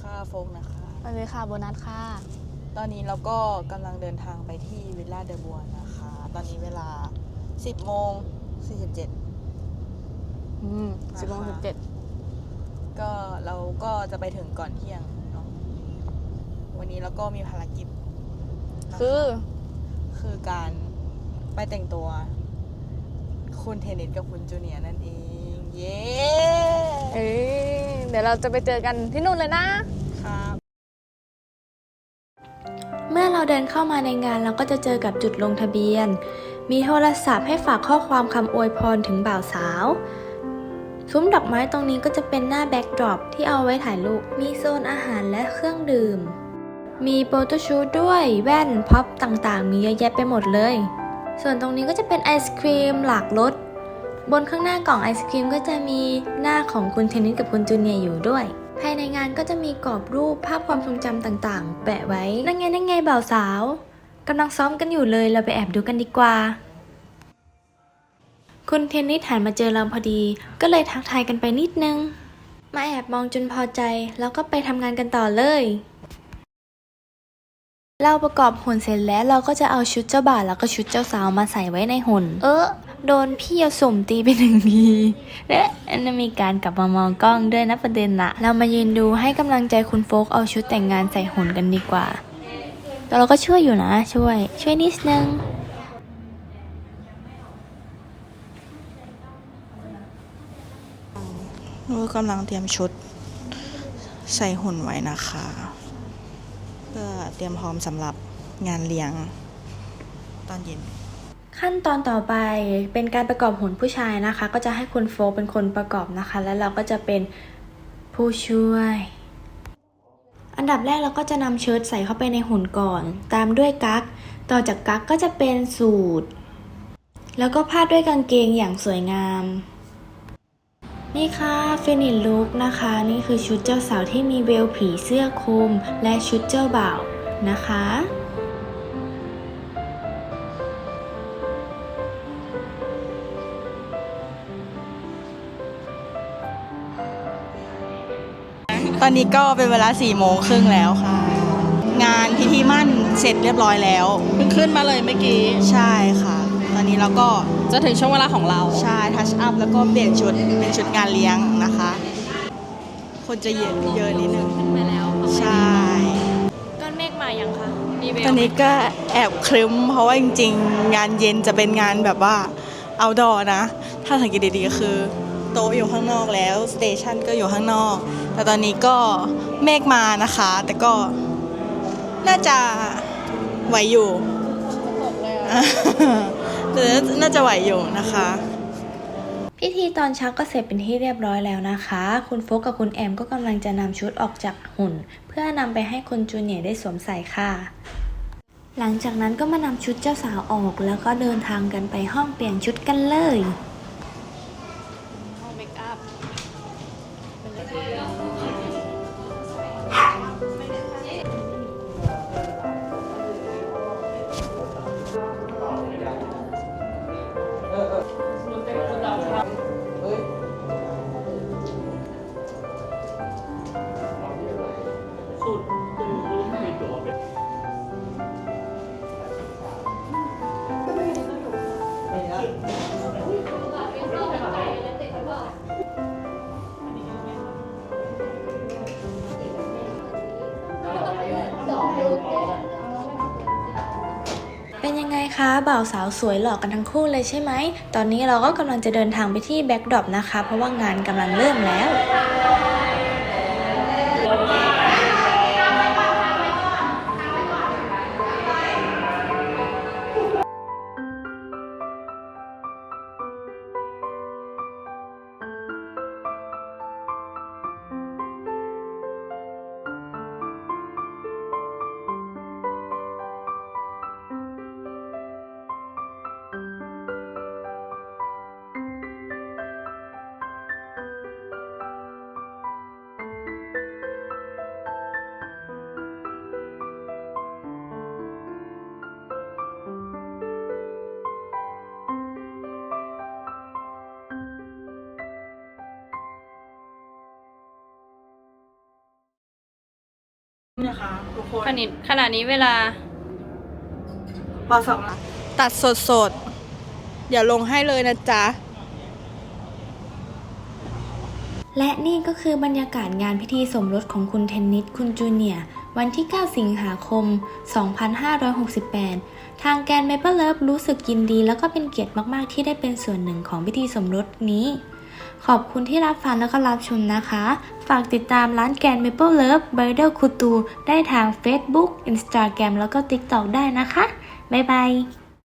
เลยค่ะโบนัสค่ะ ตอนนี้เราก็กำลังเดินทางไปที่วิลล่าเดอบัวนะคะ ตอนนี้เวลา 10โมง47 อืมสิบโมงสิบเจ็ดก็เราก็จะไปถึงก่อนเที่ยงเนาะวันนี้เราก็มีภารกิจนะคะคือ คือการไปแต่งตัว คุณเทนนิสกับคุณจูเนียร์นั่นเอง เย้ เอ้ยเดี๋ยวเราจะไปเจอกันที่นู่นเลยนะ ครับ เมื่อเราเดินเข้ามาในงานเราก็จะเจอกับจุดลงทะเบียน มีโทรศัพท์ให้ฝากข้อความคำอวยพรถึงบ่าวสาวซุ้มดอกไม้ตรงนี้ก็จะเป็นหน้าแบ็กดรอปที่เอาไว้ถ่ายรูป มีโซนอาหารและเครื่องดื่ม มีโฟโตชูด้วยแว่นพ็อปต่างๆ มีเยอะแยะไปหมดเลย ส่วนตรงนี้ก็จะเป็นไอศครีมหลากรสบนข้างหน้ากล่องไอศครีมก็จะมีหน้าของคุณเทนนิสกับคุณจูเนียอยู่ด้วย ภายในงานก็จะมีกรอบรูปภาพความทรงจำต่างๆ แปะไว้ นั่นไงนั่นไงบ่าวสาวกำลังซ้อมกันอยู่เลยเราไปแอบดูกันดีกว่า คุณเทนนิสหันมาเจอเราพอดี ก็เลยทักทายกันไปนิดนึง มาแอบมองจนพอใจ แล้วก็ไปทำงานกันต่อเลย เราประกอบหุ่นเสร็จแล้วเราก็จะเอาชุดเจ้าบ่าวแล้วก็ชุดเจ้าสาวมาใส่ไว้ในหุ่น เออ โดนพี่เอาสมตีไปหนึ่งทีและอันนั้นมีการกลับมามองกล้องด้วยนะประเด็นละเรามายืนดูให้กำลังใจคุณโฟกเอาชุดแต่งงานใส่หุ่นกันดีกว่า แต่เราก็ช่วยอยู่นะ ช่วย ช่วยนิดนึงเรากำลังเตรียมชุดใส่หุ่นไว้นะคะ เพื่อเตรียมพร้อมสำหรับงานเลี้ยงตอนเย็น ขั้นตอนต่อไปเป็นการประกอบหุ่นผู้ชายนะคะ ก็จะให้คุณโฟเป็นคนประกอบนะคะ แล้วเราก็จะเป็นผู้ช่วย อันดับแรกเราก็จะนำเชิ้ตใส่เข้าไปในหุ่นก่อน ตามด้วยกั๊กต่อจากกั๊กก็จะเป็นสูทแล้วก็พาดด้วยกางเกงอย่างสวยงาม นี่ค่ะฟินิชลุคนะคะ นี่คือชุดเจ้าสาวที่มีเวลผีเสื้อคลุมและชุดเจ้าบ่าวนะคะ ตอนนี้ก็เป็นเวลาสี่โมงครึ่งแล้วค่ะ งานพิธีมั่นเสร็จเรียบร้อยแล้ว เพิ่งขึ้นมาเลยเมื่อกี้ ใช่ค่ะ ตอนนี้เราก็จะถึงช่วงเวลาของเรา ใช่ทัชอัพแล้วก็เปลี่ยนชุดเป็นชุดงานเลี้ยงนะคะ คนจะเยอะเยอะนิดนึงไปแล้วใช่ก้อนเมฆมายังคะมีเวลตอนนี้ก็แอบครึ้ม เพราะว่าจริง ๆ งานเย็นจะเป็นงานแบบว่าเอาดอนะ ถ้าสังเกตดีๆคือ โต๊ะอยู่ข้างนอกแล้วสเตชันก็อยู่ข้างนอก แต่ตอนนี้ก็เมฆมานะคะ แต่ก็น่าจะไหวอยู่แต่น่าจะไหวอยู่นะคะ พิธีตอนเช้าก็เสร็จเป็นที่เรียบร้อยแล้วนะคะ คุณโฟกกับคุณแอมก็กำลังจะนำชุดออกจากหุ่น เพื่อนำไปให้คุณจูเนียร์ได้สวมใส่ค่ะ หลังจากนั้นก็มานำชุดเจ้าสาวออก แล้วก็เดินทางกันไปห้องเปลี่ยนชุดกันเลย องเมคอัพเเป็นยังไงคะบ่าวสาวสวยหล่อกันทั้งคู่เลยใช่ไหม ตอนนี้เราก็กำลังจะเดินทางไปที่แบ็กดรอปนะคะ เพราะว่างานกำลังเริ่มแล้ว นะคะทุกคนขณะขณะนี้เวลาบอสองตัดสดสดๆเดี๋ยวลงให้เลยนะจ๊ะ และนี่ก็คือบรรยากาศงานพิธีสมรสของคุณเทนนิสคุณจูเนียร์วันที่ 9 สิงหาคม 2568 ทางแกน Maple Love รู้สึกยินดี แล้วก็เป็นเกียรติมาก ๆ ที่ได้เป็นส่วนหนึ่งของพิธีสมรสนี้ ขอบคุณที่รับฟังแล้วก็รับชมนะคะ ฝากติดตามร้านแกน Maple Love Bridal คูตูได้ทาง Facebook Instagram แล้วก็ TikTok ได้นะคะ บ๊ายบาย